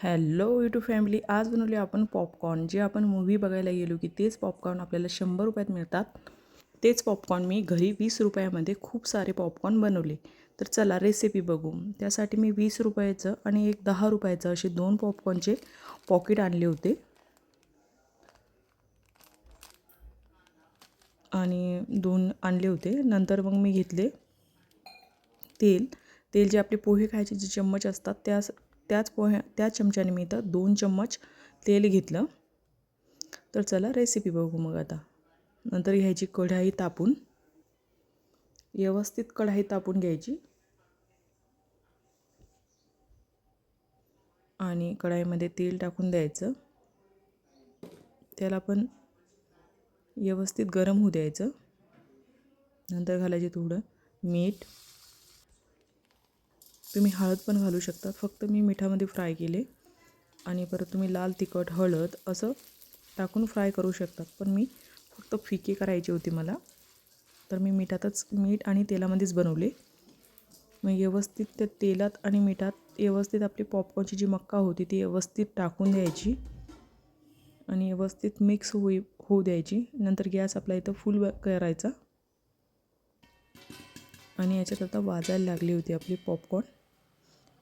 Hello YouTube family आज बनवले आपण पॉपकॉर्न जे आपण मूव्ही बघायला गेलो की तेच पॉपकॉर्न आपल्याला शंभर रुपयात मिळतात. तेच पॉपकॉर्न मी घरी वीस रुपयामध्ये खूप सारे पॉपकॉर्न बनवले. तर चला रेसिपी बघू. त्यासाठी मी वीस रुपयाचं आणि एक दहा रुपयाचं असे दोन पॉपकॉर्नचे पॉकेट आणले होते. आणि दोन आणले होते. नंतर मग मी घेतले तेल. तेल जे आपले पोहे खायचे जे चम्मच असतात त्या त्याच पोह्या त्या चमच्याने मी इथं दोन चम्मच तेल घेतलं. तर चला रेसिपी बघू मग आता. नंतर घ्यायची कढाई तापून. व्यवस्थित कढाई तापून घ्यायची. आणि कढाईमध्ये तेल टाकून द्यायचं. त्याला पण व्यवस्थित गरम होऊ द्यायचं. नंतर घालायचे थोडं मीठ. तुम्ही हळद पण घालू शकता. फक्त मी मिठामध्ये फ्राय केले. आणि परत तुम्ही लाल तिखट हळद असं टाकून फ्राय करू शकतात पण मी फक्त फिके करायची होती मला. तर मी मिठातच मीठ आणि तेलामध्येच बनवले. मग व्यवस्थित त्या तेलात आणि मिठात व्यवस्थित आपली पॉपकॉर्नची जी मक्का होती ती व्यवस्थित टाकून द्यायची. आणि व्यवस्थित मिक्स होई होऊ द्यायची. नंतर गॅस आपला इथं फुल करायचा. आणि याच्यात आता वाजायला लागली होती आपली पॉपकॉर्न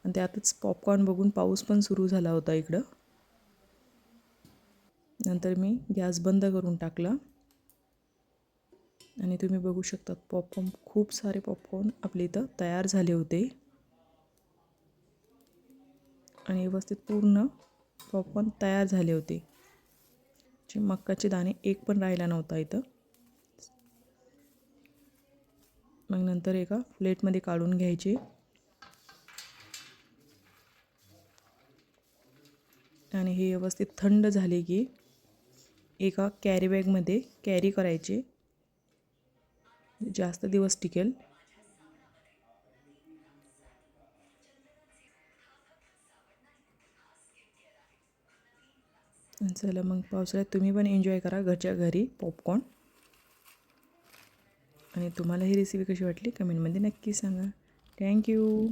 आणि त्यातच पॉपकॉर्न बघून पाऊस पण सुरू झाला होता इकडं. नंतर मी गॅस बंद करून टाकला. आणि तुम्ही बघू शकता पॉपकॉर्न खूप सारे पॉपकॉर्न आपले इथं तयार झाले होते. आणि व्यवस्थित पूर्ण पॉपकॉर्न तयार झाले होते. जे मक्काचे दाणे एक पण राहिला नव्हता इथं. मग नंतर एका प्लेटमध्ये काढून घ्यायचे. आणि हे व्यवस्थित थंड झाले की एका कॅरी बॅगमध्ये कॅरी करायचे. जास्त दिवस टिकेल. चला मग पावसाळ्यात तुम्ही पण एन्जॉय करा घरच्या घरी पॉपकॉर्न आणि तुम्हाला ही रेसिपी कशी वाटली? कमेंटमध्ये नक्की सांगा. थँक्यू